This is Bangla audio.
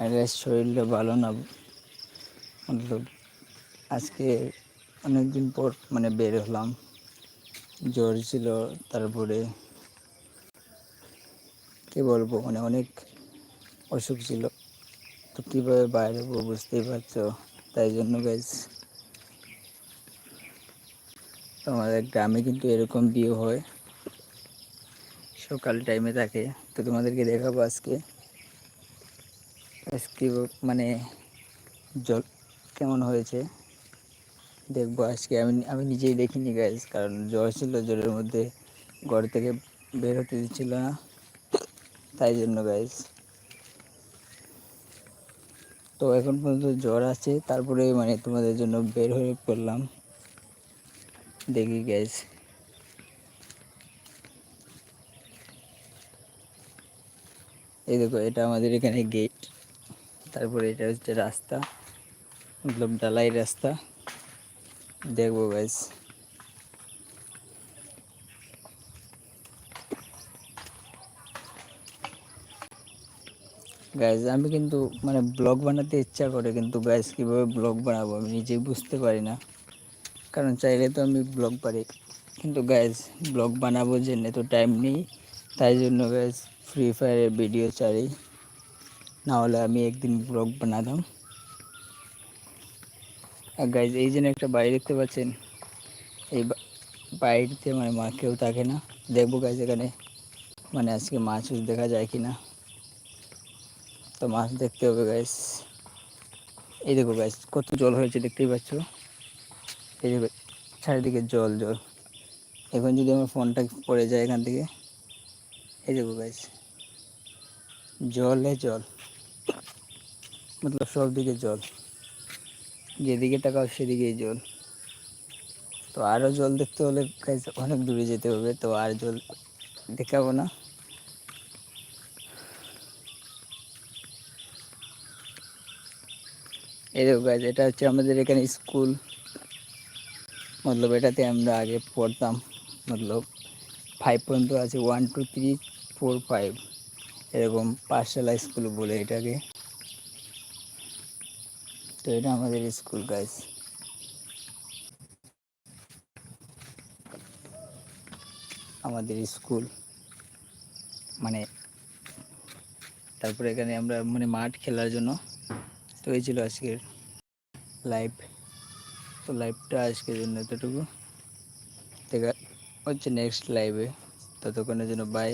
আর শরীরটা ভালো না মতলব আজকে অনেকদিন পর মানে বের হলাম। জ্বর ছিল, তারপরে কী বলব মানে অনেক অসুখ ছিল। তো কীভাবে বাইরে হব বুঝতেই পারছ, তাই জন্য গাইজ আমাদের গ্রামে কিন্তু এরকম বিয়ে হয়। সকাল টাইমে থাকে, তো তোমাদেরকে দেখাবো আজকে। আজকে মানে জল কেমন হয়েছে, দেখব আজকে। আমি আমি নিজেই দেখিনি গাইজ কারণ জ্বর ছিল, জ্বরের মধ্যে ঘর থেকে বের হতে দিচ্ছিল না। তাই জন্য গাইজ তো এখন পর্যন্ত জ্বর আছে, তারপরে মানে তোমাদের জন্য বের হয়ে পড়লাম। দেখি গ্যাস এই দেখো, এটা আমাদের এখানে গেট তারপরে এটা হচ্ছে রাস্তা মতলব ডালাই রাস্তা। দেখব গ্যাস গাইজ আমি কিন্তু মানে ব্লগ বানাতে ইচ্ছা করে, কিন্তু গাইজ কীভাবে ব্লগ বানাবো আমি নিজেই বুঝতে পারি না। কারণ চাইলে তো আমি ব্লগ পারি কিন্তু গাইজ ব্লগ বানাবো যে তো টাইম নেই। তাই জন্য গাইজ ফ্রি ফায়ারের ভিডিও চাই না হলে আমি একদিন ব্লগ বানাতাম। আর গাইজ এই জন্য একটা বাড়ি দেখতে পাচ্ছেন, এই বাড়িতে মানে মা কেউ থাকে না। দেখব গাইজ এখানে মানে আজকে মাছ দেখা যায় কি না তো মাছ দেখতে হবে গাইস এই দেখো গাইস কত জল হয়েছে, দেখতেই পাচ্ছ? এই দেখো চারিদিকে জল জল। এখন যদি আমার ফোনটা পড়ে যায় এখান থেকে এই দেখো গাইস জলে জল, মতলব সব দিকে জল, যেদিকে টাকাও সেদিকেই জল। তো আরও জল দেখতে হলে গাইস অনেক দূরে যেতে হবে, তো আর জল দেখাবো না। এই দেখো গাছ এটা হচ্ছে আমাদের এখানে স্কুল মতলব এটাতে আমরা আগে পড়তাম, মতলব ফাইভ পর্যন্ত আছে one two three four five এরকম পাঠশালা স্কুল বলে এটাকে। তো এটা আমাদের স্কুল গাছ আমাদের স্কুল মানে তারপরে এখানে আমরা মানে মাঠ খেলার জন্য, তো এই ছিল আজকের লাইভ তো লাইভটা আজকের জন্য এতটুকু। দেখা হচ্ছে নেক্সট লাইভে ততক্ষণের জন্য বাই